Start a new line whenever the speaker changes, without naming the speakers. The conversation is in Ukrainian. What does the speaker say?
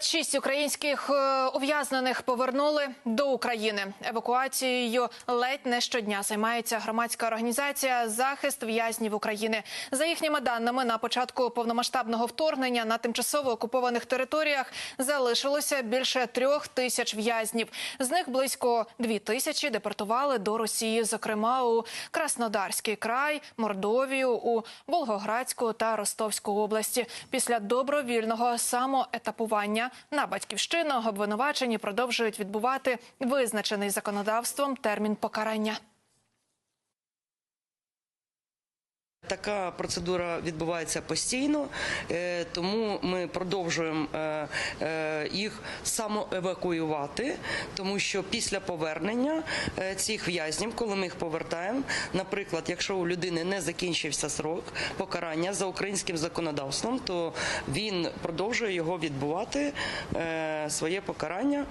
Шість українських е, ув'язнених повернули до України. Евакуацією ледь не щодня займається громадська організація Захист в'язнів України. За їхніми даними, на початку повномасштабного вторгнення на тимчасово окупованих територіях залишилося більше трьох тисяч в'язнів. З них близько дві тисячі депортували до Росії, зокрема у Краснодарський край, Мордовію, у Волгоградську та Ростовську області. Після добровільного самоетапування на батьківщину обвинувачені продовжують відбувати визначений законодавством термін покарання.
Така процедура відбувається постійно, е, тому ми продовжуємо е, е, їх самоевакуювати, тому що після повернення цих в'язнів, коли ми їх повертаємо, наприклад, якщо у людини не закінчився срок покарання за українським законодавством, то він продовжує його відбувати своє покарання